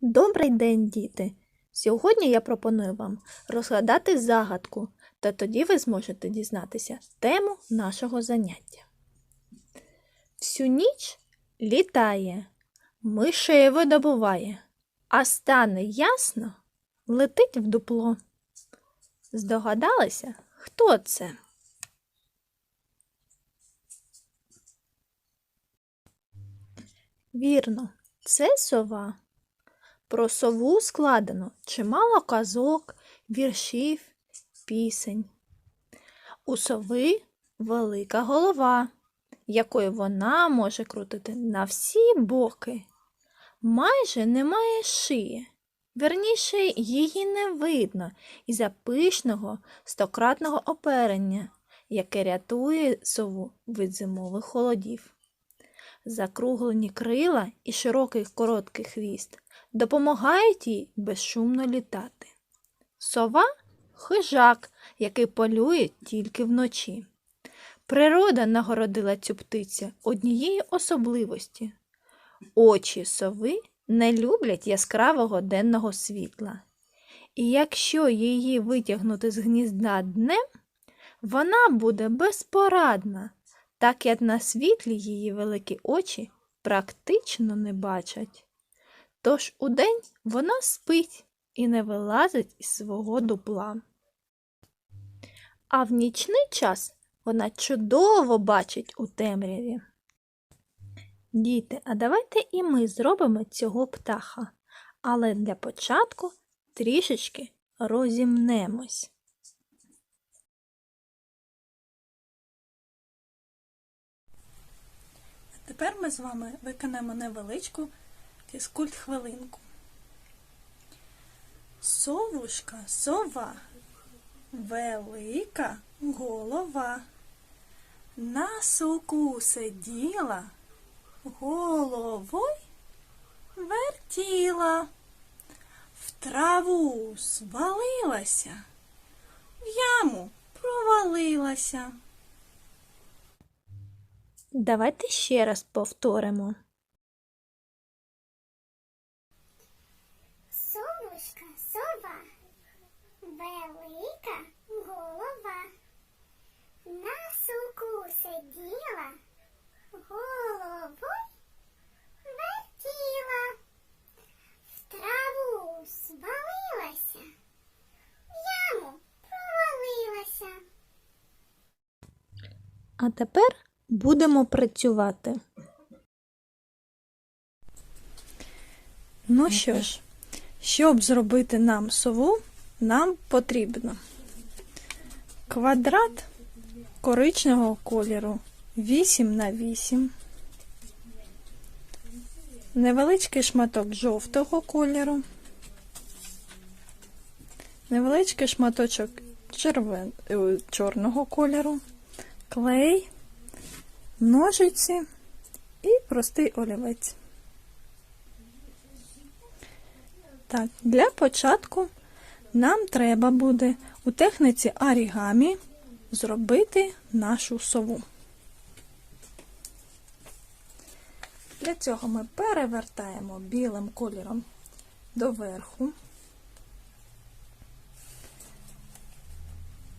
Добрий день, діти! Сьогодні я пропоную вам розгадати загадку, та тоді ви зможете дізнатися тему нашого заняття. Всю ніч літає, мишею видобуває, а стане ясно, летить в дупло. Здогадалися, хто це? Вірно, це сова. Про сову складено чимало казок, віршів, пісень. У сови велика голова, якою вона може крутити на всі боки. Майже немає шиї. Верніше, її не видно із-за пишного стократного оперення, яке рятує сову від зимових холодів. Закруглені крила і широкий короткий хвіст допомагають їй безшумно літати. Сова хижак, який полює тільки вночі. Природа нагородила цю птицю однією особливості. Очі сови не люблять яскравого денного світла. І якщо її витягнути з гнізда днем, вона буде безпорадна, так як на світлі її великі очі практично не бачать. Тож удень вона спить і не вилазить із свого дупла. А в нічний час вона чудово бачить у темряві. Діти, а давайте і ми зробимо цього птаха, але для початку трішечки розімнемось. Тепер ми з вами виконаємо невеличку фізкульт хвилинку. Совушка, сова, велика голова. На суку сиділа, головой вертіла, в траву свалилася, в яму провалилася. Давайте ще раз повторимо. Совушка, сова, велика голова. На суку сиділа, головой вертіла, в траву свалилася, в яму провалилася. А тепер будемо працювати. Ну що ж, щоб зробити нам сову, нам потрібно квадрат коричневого кольору. 8 на 8, невеличкий шматок жовтого кольору, невеличкий шматочок червен... е, чорного кольору, клей, ножиці і простий олівець. Так, для початку нам треба буде у техніці орігамі зробити нашу сову. Для цього ми перевертаємо білим кольором доверху,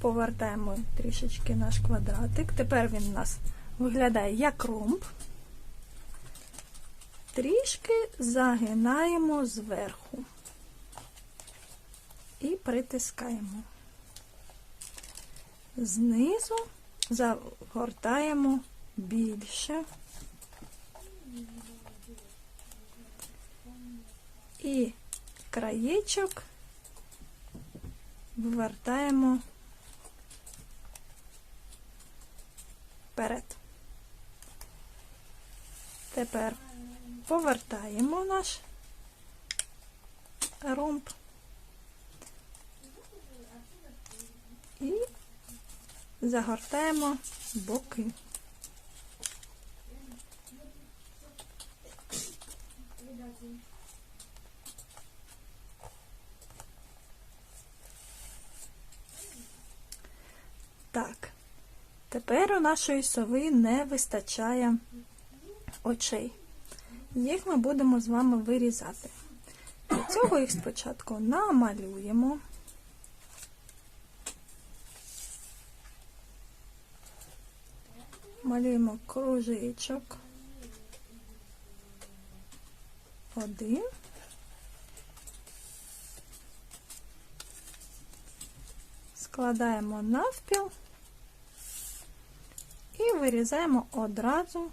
повертаємо трішечки наш квадратик. Тепер він у нас виглядає як ромб. Трішки загинаємо зверху і притискаємо. Знизу загортаємо більше. І краєчок вивертаємо вперед. Тепер повертаємо наш ромб і загортаємо боки. Так, тепер у нашої сови не вистачає очей. Їх ми будемо з вами вирізати. цього їх спочатку намалюємо. Малюємо кружечок. Один. Складаємо навпіл і вирізаємо одразу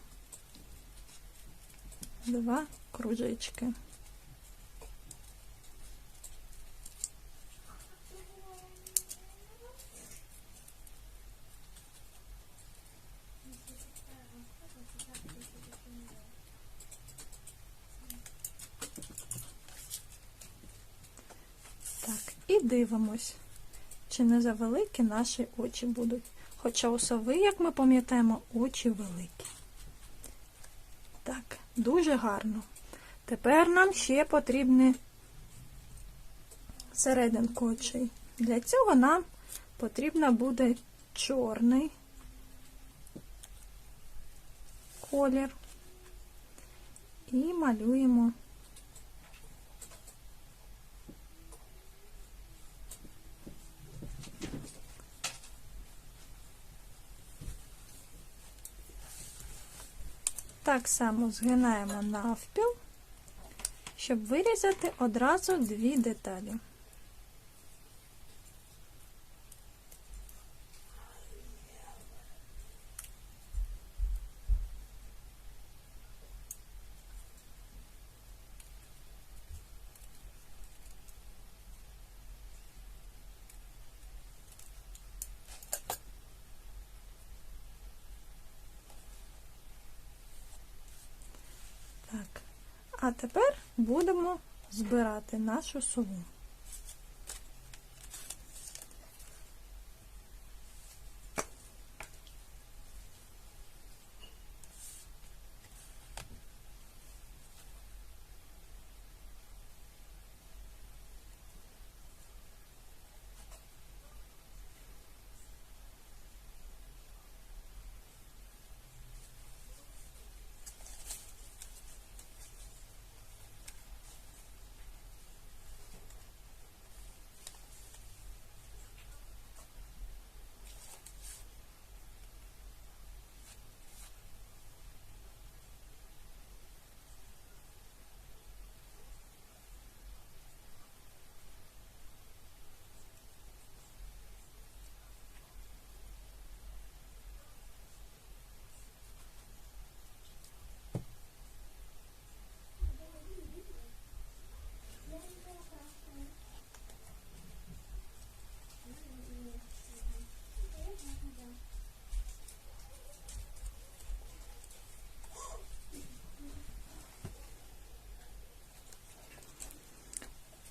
два кружечки. І дивимось, чи не завеликі наші очі будуть. Хоча у сови, як ми пам'ятаємо, очі великі. Дуже гарно. Тепер нам ще потрібні серединку очей. Для цього нам потрібно буде чорний колір. І малюємо Так само згинаємо навпіл, щоб вирізати одразу дві деталі. Так. А тепер будемо збирати нашу сову.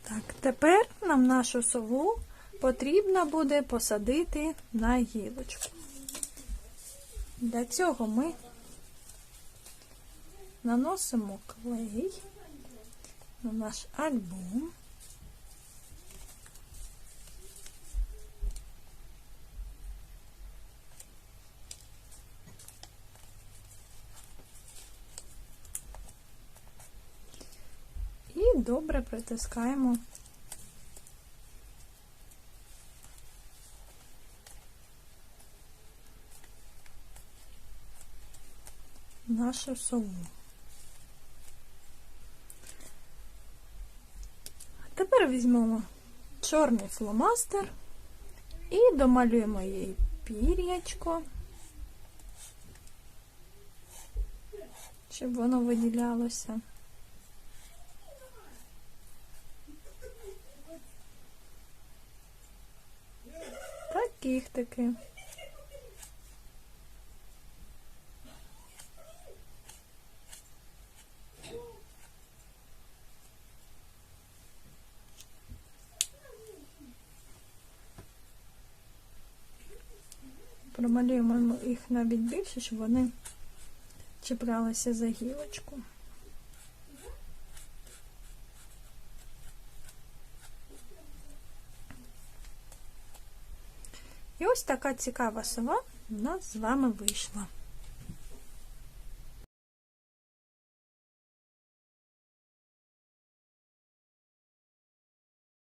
Так, тепер нам нашу сову потрібно буде посадити на гілочку. Для цього ми наносимо клей на наш альбом. Добре притискаємо нашу сову. Тепер візьмемо чорний фломастер і домалюємо їй пір'ячко, щоб воно виділялося. Так, кіхтики. Промалюємо їх навіть більше, щоб вони чіплялися за гілочку. І ось така цікава сова в нас з вами вийшла.